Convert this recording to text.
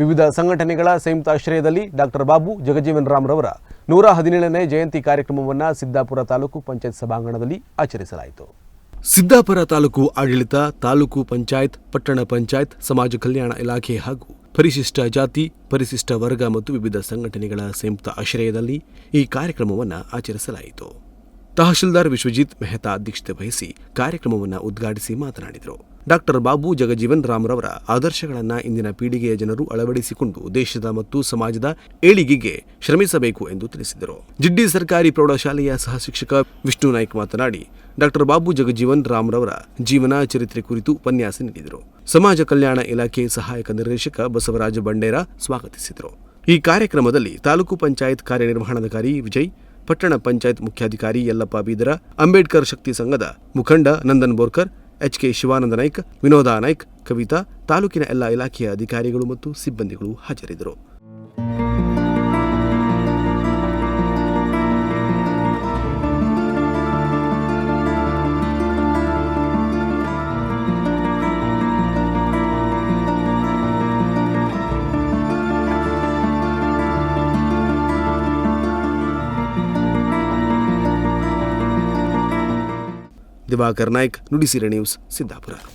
ವಿವಿಧ ಸಂಘಟನೆಗಳ ಸಂಯುಕ್ತಾಶ್ರಯದಲ್ಲಿ ಡಾಕ್ಟರ್ ಬಾಬು ಜಗಜೀವನ್ ರಾಮ್ರವರ ನೂರ ಹದಿನೇಳನೇ ಜಯಂತಿ ಕಾರ್ಯಕ್ರಮವನ್ನು ಸಿದ್ದಾಪುರ ತಾಲೂಕು ಪಂಚಾಯತ್ ಸಭಾಂಗಣದಲ್ಲಿ ಆಚರಿಸಲಾಯಿತು. ಸಿದ್ದಾಪುರ ತಾಲೂಕು ಆಡಳಿತ, ತಾಲೂಕು ಪಂಚಾಯತ್, ಪಟ್ಟಣ ಪಂಚಾಯತ್, ಸಮಾಜ ಕಲ್ಯಾಣ ಇಲಾಖೆ ಹಾಗೂ ಪರಿಶಿಷ್ಟ ಜಾತಿ, ಪರಿಶಿಷ್ಟ ವರ್ಗ ಮತ್ತು ವಿವಿಧ ಸಂಘಟನೆಗಳ ಸಂಯುಕ್ತ ಆಶ್ರಯದಲ್ಲಿ ಈ ಕಾರ್ಯಕ್ರಮವನ್ನು ಆಚರಿಸಲಾಯಿತು. ತಹಶೀಲ್ದಾರ್ ವಿಶ್ವಜಿತ್ ಮೆಹ್ತಾ ಅಧ್ಯಕ್ಷತೆ ವಹಿಸಿ ಕಾರ್ಯಕ್ರಮವನ್ನು ಉದ್ಘಾಟಿಸಿ ಮಾತನಾಡಿದರು. ಡಾಕ್ಟರ್ ಬಾಬು ಜಗಜೀವನ್ ರಾಮ್ರವರ ಆದರ್ಶಗಳನ್ನು ಇಂದಿನ ಪೀಳಿಗೆಯ ಜನರು ಅಳವಡಿಸಿಕೊಂಡು ದೇಶದ ಮತ್ತು ಸಮಾಜದ ಏಳಿಗೆಗೆ ಶ್ರಮಿಸಬೇಕು ಎಂದು ತಿಳಿಸಿದರು. ಜಿಡ್ಡಿ ಸರ್ಕಾರಿ ಪ್ರೌಢಶಾಲೆಯ ಸಹ ಶಿಕ್ಷಕ ವಿಷ್ಣು ನಾಯ್ಕ್ ಮಾತನಾಡಿ, ಡಾಕ್ಟರ್ ಬಾಬು ಜಗಜೀವನ್ ರಾಮ್ರವರ ಜೀವನ ಚರಿತ್ರೆ ಕುರಿತು ಉಪನ್ಯಾಸ ನೀಡಿದರು. ಸಮಾಜ ಕಲ್ಯಾಣ ಇಲಾಖೆ ಸಹಾಯಕ ನಿರ್ದೇಶಕ ಬಸವರಾಜ ಬಂಡೇರ ಸ್ವಾಗತಿಸಿದರು. ಈ ಕಾರ್ಯಕ್ರಮದಲ್ಲಿ ತಾಲೂಕು ಪಂಚಾಯತ್ ಕಾರ್ಯನಿರ್ವಹಣಾಧಿಕಾರಿ ವಿಜಯ್ ಪಟ್ಟಣ ಪಂಚಾಯತ್ ಮುಖ್ಯಾಧಿಕಾರಿ ಯಲ್ಲಪ್ಪ ಬೀದರ, ಅಂಬೇಡ್ಕರ್ ಶಕ್ತಿ ಸಂಘದ ಮುಖಂಡ ನಂದನ್ ಬೋರ್ಕರ್ ಎಚ್ ಕೆ ಶಿವಾನಂದ ನಾಯ್ಕ, ವಿನೋದ ನಾಯ್ಕ, ಕವಿತಾ, ತಾಲೂಕಿನ ಎಲ್ಲ ಇಲಾಖೆಯ ಅಧಿಕಾರಿಗಳು ಮತ್ತು ಸಿಬ್ಬಂದಿಗಳು ಹಾಜರಿದ್ದರು. ದಿವಾಕರ್ ನಾಯ್ಕ್ ನುಡಿಸಿರ ನ್ಯೂಸ್ ಸಿದ್ದಾಪುರ.